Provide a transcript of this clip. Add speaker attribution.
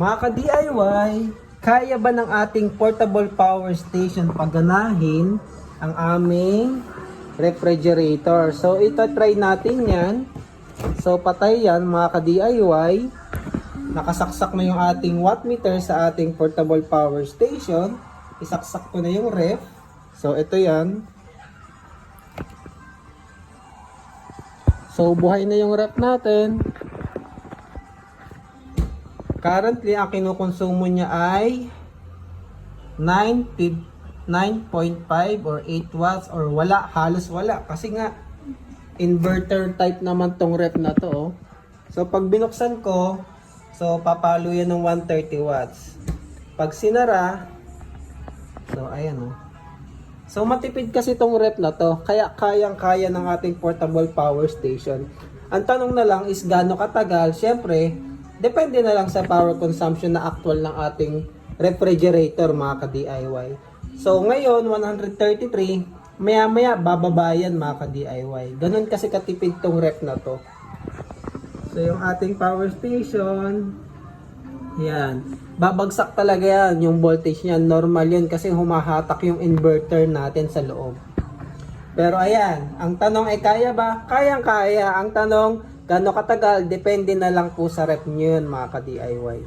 Speaker 1: Mga ka-DIY, kaya ba ng ating portable power station paganahin ang aming refrigerator? So, ito try natin yan. So, patay yan mga ka-DIY. Nakasaksak na yung ating watt meter sa ating portable power station. Isaksak ko na yung ref. So, ito yan. So, buhay na yung ref natin. Currently, ang kinukonsumo niya ay 9, 9.5 or 8 watts or wala, halos wala. Kasi nga, inverter type naman tong ref na to. oh. So, pag binuksan ko, so papalo yan ng 130 watts. Pag sinara, so ayan oh. So matipid kasi tong rep na to, kaya kayang-kaya ng ating portable power station. Ang tanong na lang is gaano katagal? Siyempre, depende na lang sa power consumption na actual ng ating refrigerator mga ka-DIY. So ngayon, 133, maya-maya bababa yan mga ka-DIY. Ganun kasi katipid tong rep na to. So yung ating power station, yan. Babagsak talaga yan, yung voltage niyan. Normal yun kasi humahatak yung inverter natin sa loob. Pero ayan, ang tanong ay kaya ba? Kayang kaya. Ang tanong, gaano katagal? Depende na lang po sa rep nyo yun mga ka-DIY.